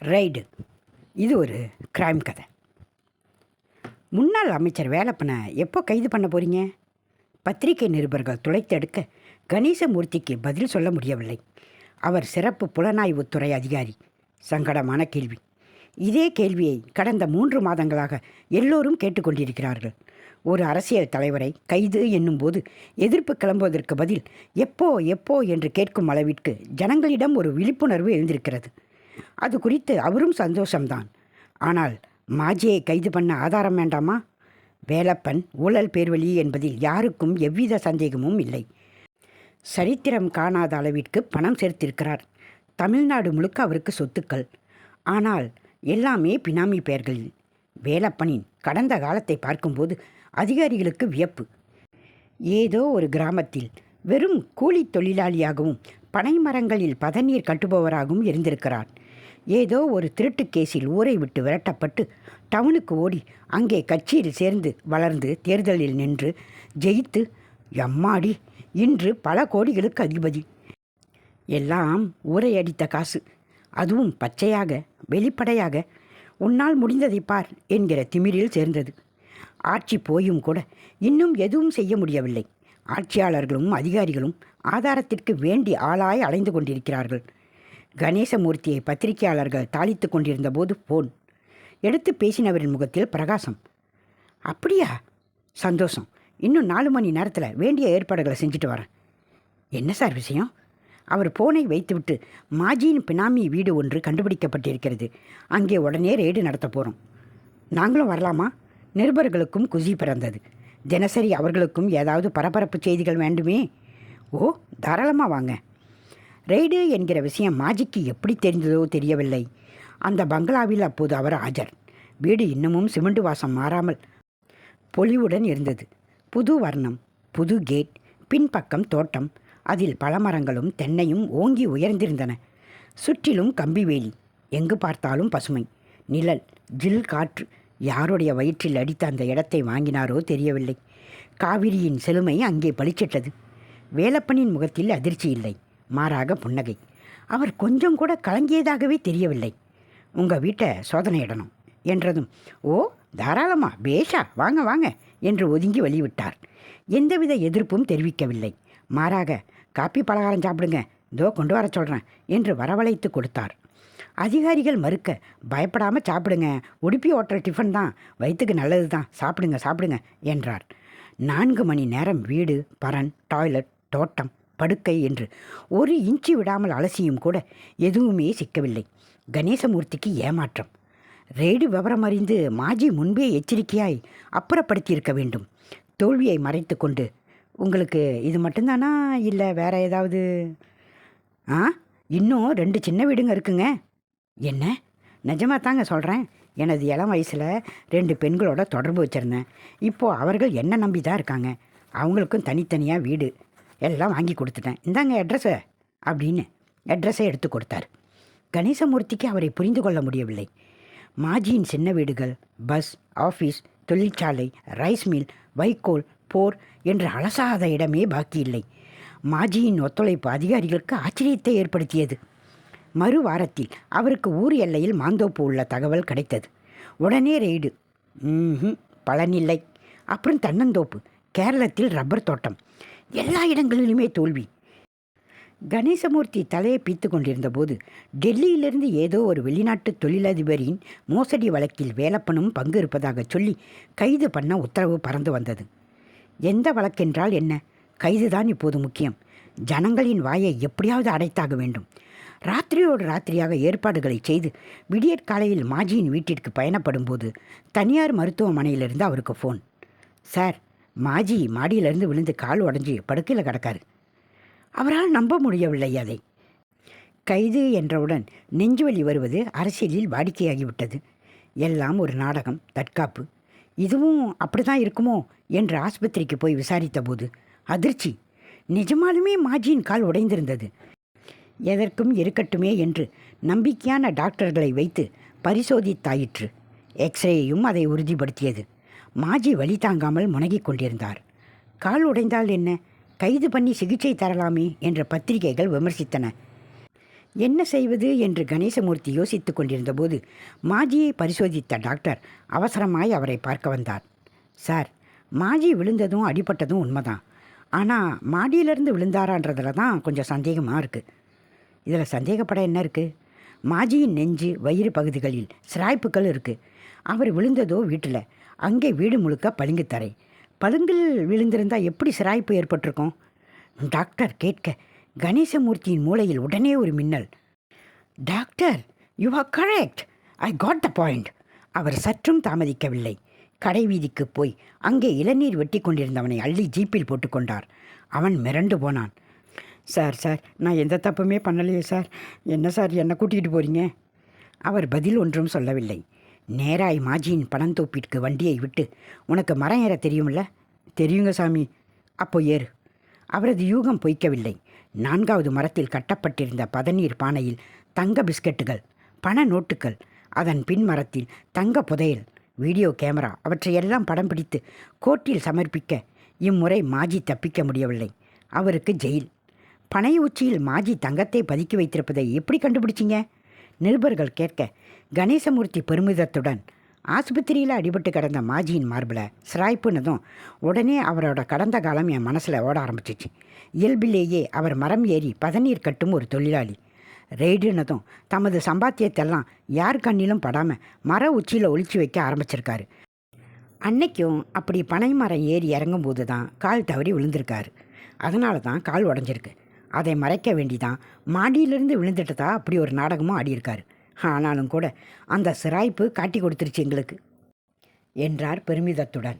Ride. இது ஒரு crime கதை. முன்னாள் அமைச்சர் வேலப்பனை எப்போ கைது பண்ண போறீங்க? பத்திரிகை நிருபர்கள் துளைத்தெடுக்க கணேசமூர்த்திக்கு பதில் சொல்ல முடியவில்லை. அவர் சிறப்பு புலனாய்வுத்துறை அதிகாரி. சங்கடமான கேள்வி. இதே கேள்வியை கடந்த மூன்று மாதங்களாக எல்லோரும் கேட்டுக்கொண்டிருக்கிறார்கள். ஒரு அரசியல் தலைவரை கைது என்னும்போது எதிர்ப்பு கிளம்புவதற்கு பதில் எப்போ எப்போ என்று கேட்கும் அளவிற்கு ஜனங்களிடம் ஒரு விழிப்புணர்வு எழுந்திருக்கிறது. அது குறித்து அவரும் சந்தோஷம்தான். ஆனால் மாஜியை கைது பண்ண ஆதாரம் வேண்டாமா? வேலப்பன் ஊழல் பேர்வழி என்பதில் யாருக்கும் எவ்வித சந்தேகமும் இல்லை. சரித்திரம் காணாத அளவிற்கு பணம் சேர்த்திருக்கிறார். தமிழ்நாடு முழுக்க அவருக்கு சொத்துக்கள். ஆனால் எல்லாமே பினாமி பெயர்களில். வேலப்பனின் கடந்த காலத்தை பார்க்கும்போது அதிகாரிகளுக்கு வியப்பு. ஏதோ ஒரு கிராமத்தில் வெறும் கூலி தொழிலாளியாகவும் பனை மரங்களில் பதநீர் கட்டுபவராகவும் இருந்திருக்கிறார். ஏதோ ஒரு திருட்டு கேஸில் ஊரை விட்டு விரட்டப்பட்டு டவுனுக்கு ஓடி அங்கே கட்சியில் சேர்ந்து வளர்ந்து தேர்தலில் நின்று ஜெயித்து எம்மாடி இன்று பல கோடிகளுக்கு அதிபதி. எல்லாம் ஊரை அடித்த காசு. அதுவும் பச்சையாக வெளிப்படையாக. உன்னால் முடிந்ததை பார் என்கிற திமிரில் சேர்ந்தது. ஆட்சி போயும் கூட இன்னும் எதுவும் செய்ய முடியவில்லை. ஆட்சியாளர்களும் அதிகாரிகளும் ஆதாரத்திற்கு வேண்டி ஆளாய் அலைந்து கொண்டிருக்கிறார்கள். கணேசமூர்த்தியை பத்திரிகையாளர்கள் தாளித்து கொண்டிருந்த போது போன். எடுத்து பேசினவரின் முகத்தில் பிரகாசம். அப்படியா? சந்தோஷம். இன்னும் நாலு மணி நேரத்தில் வேண்டிய ஏற்பாடுகளை செஞ்சுட்டு வரேன். என்ன சார் விஷயம்? அவர் போனை வைத்துவிட்டு மாஜியின் பினாமி வீடு ஒன்று கண்டுபிடிக்கப்பட்டிருக்கிறது. அங்கே உடனே ரெய்டு நடத்த போகிறோம் நாங்களும் வரலாமா? நிருபர்களுக்கும் குசி பிறந்தது. தினசரி அவர்களுக்கும் ஏதாவது பரபரப்பு செய்திகள் வேண்டுமே? ஓ தாராளமாக வாங்க. ரெய்டு என்கிற விஷயம் மாஜிக்கு எப்படி தெரிந்ததோ தெரியவில்லை. அந்த பங்களாவில் அப்போது அவர் ஆஜர். வீடு இன்னமும் சிமெண்ட் வாசம் மாறாமல் பொலிவுடன் இருந்தது. புது வர்ணம் புது கேட் பின்பக்கம் தோட்டம் அதில் பழமரங்களும் தென்னையும் ஓங்கி உயர்ந்திருந்தன. சுற்றிலும் கம்பி வேலி எங்கு பார்த்தாலும் பசுமை நிழல் ஜில் காற்று யாருடைய வயிற்றில் அடித்த அந்த இடத்தை வாங்கினாரோ தெரியவில்லை. காவிரியின் செழுமை அங்கே பளிச்சிட்டது. வேலப்பனின் முகத்தில் அதிர்ச்சி இல்லை. மாறாக புன்னகை. அவர் கொஞ்சம் கூட கலங்கியதாகவே தெரியவில்லை. உங்கள் வீட்டை சோதனையிடணும் என்றதும் ஓ தாராளமா பேஷா வாங்க வாங்க என்று ஒதுங்கி வழிவிட்டார். எந்தவித எதிர்ப்பும் தெரிவிக்கவில்லை. மாறாக காப்பி பலகாரம் சாப்பிடுங்க இதோ கொண்டு வர சொல்கிறேன் என்று வரவழைத்து கொடுத்தார். அதிகாரிகள் மறுக்க பயப்படாமல் சாப்பிடுங்க உடுப்பி ஓட்டுற டிஃபன் தான் வயிற்றுக்கு நல்லது தான் சாப்பிடுங்க சாப்பிடுங்க என்றார். நான்கு மணி நேரம் வீடு பரன் டாய்லெட் தோட்டம் படுக்கை என்று ஒரு இன்ச்சு விடாமல் அலசியும் கூட எதுவுமே சிக்கவில்லை. கணேசமூர்த்திக்கு ஏமாற்றம். ரெய்டு விவரம் அறிந்து மாஜி முன்பே எச்சரிக்கையாய் அப்புறப்படுத்தியிருக்க வேண்டும். தோல்வியை மறைத்து கொண்டு. உங்களுக்கு இது மட்டும்தானா? இல்லை வேற ஏதாவது? ஆ? இன்னும் ரெண்டு சின்ன வீடுங்க இருக்குங்க. என்ன? நிஜமாக தாங்க சொல்கிறேன் எனது இளம் வயசில் ரெண்டு பெண்களோட தொடர்பு வச்சுருந்தேன். இப்போது அவர்கள் என்ன நம்பி தான் இருக்காங்க? அவங்களுக்கும் தனித்தனியாக வீடு. எல்லாம் வாங்கி கொடுத்துட்டேன். இந்தாங்க அட்ரஸை அப்படின்னு அட்ரஸை எடுத்து கொடுத்தார். கணேசமூர்த்திக்கு அவரை புரிந்து கொள்ள முடியவில்லை. மாஜியின் சின்ன வீடுகள் பஸ் ஆஃபீஸ் தொழிற்சாலை ரைஸ் மில் வைக்கோல் போர் என்று அலசாத இடமே பாக்கி இல்லை. மாஜியின் ஒத்துழைப்பு அதிகாரிகளுக்கு ஆச்சரியத்தை ஏற்படுத்தியது. மறு வாரத்தில் அவருக்கு ஊர் எல்லையில் மாந்தோப்பு உள்ள தகவல் கிடைத்தது. உடனே ரெய்டு பலனில்லை அப்புறம் தன்னந்தோப்பு கேரளத்தில் ரப்பர் தோட்டம். எல்லா இடங்களிலுமே தோல்வி. கணேசமூர்த்தி தலையை பீத்து கொண்டிருந்த போது டெல்லியிலிருந்து ஏதோ ஒரு வெளிநாட்டு தொழிலதிபரின் மோசடி வழக்கில் வேலப்பனும் பங்கு இருப்பதாக சொல்லி கைது பண்ண உத்தரவு பறந்து வந்தது. எந்த வழக்கென்றால் என்ன? கைதுதான் இப்போது முக்கியம். ஜனங்களின் வாயை எப்படியாவது அடைத்தாக வேண்டும். ராத்திரியோடு ராத்திரியாக ஏற்பாடுகளை செய்து விடியற்காலையில் மாஜியின் வீட்டிற்கு பயணப்படும் போது தனியார் மருத்துவமனையிலிருந்து அவருக்கு ஃபோன். சார் மாஜி மாடியிலிருந்து விழுந்து கால் உடஞ்சி படுக்கையில் கிடக்காரு. அவரால் நம்ப முடியவில்லை அதை. கைது என்றவுடன் நெஞ்சுவலி வருவது அரசியலில் வாடிக்கையாகிவிட்டது. எல்லாம் ஒரு நாடகம் தற்காப்பு. இதுவும் அப்படிதான் இருக்குமோ என்று ஆஸ்பத்திரிக்கு போய் விசாரித்த போது அதிர்ச்சி. நிஜமாலுமே மாஜியின் கால் உடைந்திருந்தது. எதற்கும் இருக்கட்டுமே என்று நம்பிக்கையான டாக்டர்களை வைத்து பரிசோதித்தாயிற்று. எக்ஸ்ரேயும் அதை உறுதிப்படுத்தியது. மாஜி வலி தாங்காமல் முனகிக் கொண்டிருந்தார். கால் உடைந்தால் என்ன? கைது பண்ணி சிகிச்சை தரலாமே என்ற பத்திரிகைகள் விமர்சித்தன. என்ன செய்வது என்று கணேசமூர்த்தி யோசித்துக் கொண்டிருந்தபோது மாஜியை பரிசோதித்த டாக்டர் அவசரமாய் அவரை பார்க்க வந்தார். சார் மாஜி விழுந்ததும் அடிபட்டதும் உண்மைதான். ஆனால் மாடியிலிருந்து விழுந்தாரான்றதுல தான் கொஞ்சம் சந்தேகமாக இருக்குது இதில் சந்தேகப்பட என்ன இருக்குது மாஜியின் நெஞ்சு வயிறு பகுதிகளில் சிராய்ப்புகள் இருக்குது அவர் விழுந்ததோ வீட்டில். அங்கே வீடு முழுக்க பளிங்குத்தரை பழுங்கில் விழுந்திருந்தால் எப்படி சிராய்ப்பு ஏற்பட்டிருக்கும்? டாக்டர் கேட்க கணேசமூர்த்தியின் மூளையில் உடனே ஒரு மின்னல். Doctor you are correct I got the point அவர் சற்றும் தாமதிக்கவில்லை. கடை வீதிக்கு போய் அங்கே இளநீர் வெட்டி கொண்டிருந்தவனை அள்ளி ஜீப்பில் போட்டுக்கொண்டார் அவன் மிரண்டு போனான். சார் சார் நான் எந்த தப்புமே பண்ணலையே சார். என்ன சார் என்னை கூட்டிகிட்டு போகிறீங்க அவர் பதில் ஒன்றும் சொல்லவில்லை. நேராய் மாஜியின் பணந்தோப்பிற்கு வண்டியை விட்டு உனக்கு மரம் ஏற தெரியுமில்ல? தெரியுங்க சாமி. அப்போ ஏறு. அவரது யூகம் பொய்க்கவில்லை. நான்காவது மரத்தில் கட்டப்பட்டிருந்த பதநீர் பானையில் தங்க பிஸ்கட்டுகள் பண நோட்டுகள் அதன் பின் மரத்தில் தங்க புதையல் வீடியோ கேமரா அவற்றையெல்லாம் படம் பிடித்து கோர்ட்டில் சமர்ப்பிக்க இம்முறை மாஜி தப்பிக்க முடியவில்லை. அவருக்கு ஜெயில். பனை உச்சியில் மாஜி தங்கத்தை பதுக்கி வைத்திருப்பதை எப்படி கண்டுபிடிச்சிங்க? நிருபர்கள் கேட்க கணேசமூர்த்தி பெருமிதத்துடன் ஆஸ்பத்திரியில் அடிபட்டு கிடந்த மாஜியின் மார்பில் சிராய்ப்புனதும் உடனே அவரோட கடந்த காலம் என் மனசில் ஓட ஆரம்பிச்சிச்சு. இயல்பிலேயே அவர் மரம் ஏறி பதநீர் கட்டும் ஒரு தொழிலாளி. ரெய்டுனதும் தமது சம்பாத்தியத்தெல்லாம் யார் கண்ணிலும் படாமல் மர உச்சியில் ஒழிச்சு வைக்க ஆரம்பிச்சிருக்காரு. அன்னைக்கும் அப்படி பனை மரம் ஏறி இறங்கும்போது தான் கால் தவறி விழுந்திருக்காரு. அதனால தான் கால் உடஞ்சிருக்கு. அதை மறைக்க வேண்டிதான் மாடியிலிருந்து விழுந்துட்டதா அப்படி ஒரு நாடகமும் ஆடியிருக்காரு. ஆனாலும் கூட அந்த சிராய்ப்பு காட்டி கொடுத்துருச்சு எங்களுக்கு என்றார் பெருமிதத்துடன்.